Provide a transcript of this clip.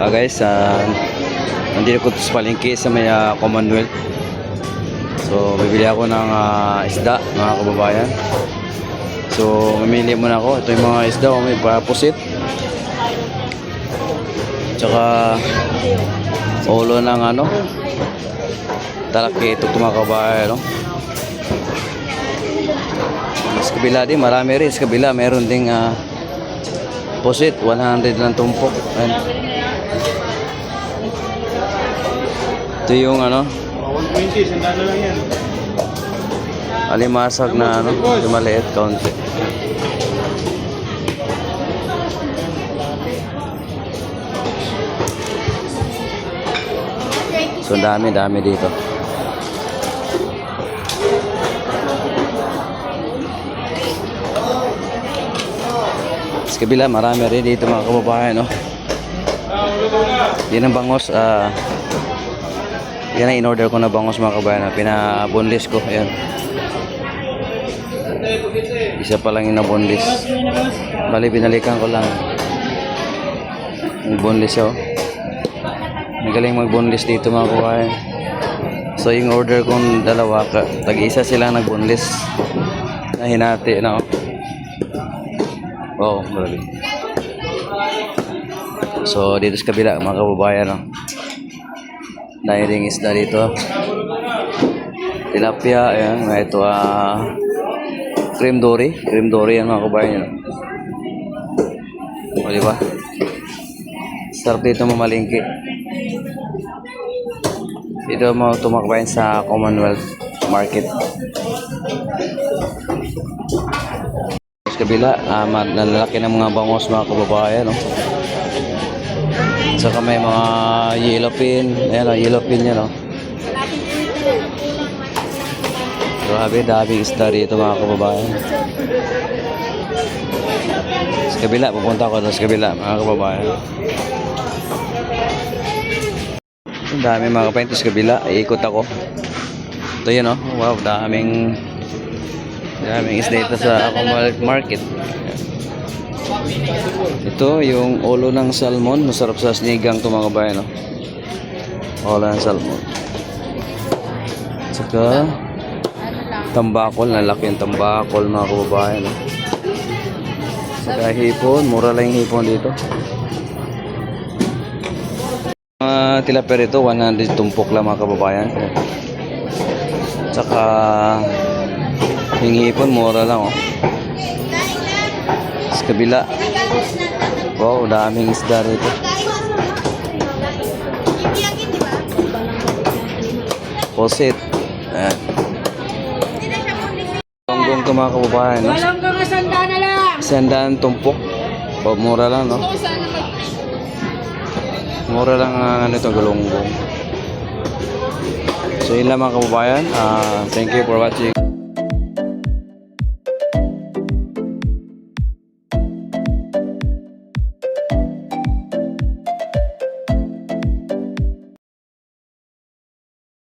Ah guys, ah, nandito ko sa palengke sa may ah, Commonwealth. So, bibili ako ng ah, isda, mga kababayan. So, mamili muna ako. Ito yung mga isda, oh, may papusit. Tsaka, ulo ng ano, talaki ito mga kababayan, no? Sa kabila din, marami rin. Sa kabila, meron ding ah, pusit, 100 lang tumpok. Ayan. Ito yung ano, 120, sandalo lang yan. alimasag na ano, maliit kaunti. So dami dami dito. Sa kabila, marami rin dito mga kababayan, no? Yan ang bangos, ah, yan ang in-order ko na bangos mga kababayan, na pinabonlist ko, ayan. Isa pa lang yung nabonlist. Bali, binalikan ko lang. Nagbonlist siya, oh. Magaling magbonlist dito mga kababayan. So yung order kong dalawa, tag-isa sila nagbonlist. Na hinati na oh. Oo, grabe. So dito sa kabila mga kababayan. Dahil ring isda dito. Tilapia, ayan, ito ah cream dory, cream dory yan mga kababayan. O di ba? Sarap dito mamalingki. Dito mo tumakbayan sa Commonwealth Market. Kabila, ah, ma- nalalaki ng mga bangos mga kababayan. No? Saka may mga yellow pin. Ayan o, yellow pin yan o. Grabe, daming isda rito mga kababayan. Sa kabila, pupunta ako sa kabila mga kababayan. Ang dami mga kapain sa kabila. Iikot ako. Ito yun, oh. Wow, daming daming isda ito sa Commonwealth Market. Ito, yung ulo ng salmon. Masarap sa sinigang ito oh. Ulo ng salmon. Saka, tambakol. Nalaki yung tambakol mga kababayan. Saka hipon. Mura lang yung hipon dito. Mga tilapia rito, 100 tumpok lang mga kababayan. Tsaka yung hipon, mura lang oh. Sa kabila. Wow, daming isda rito. Posit. Ayan. Tonggong to mga kababayan. No? Walang mga sanda na lang. Sandaan tumpok. Oh, mura lang, no? Mura lang ang ano ito, galunggong. So yun lang mga kababayan. Ah, thank you for watching.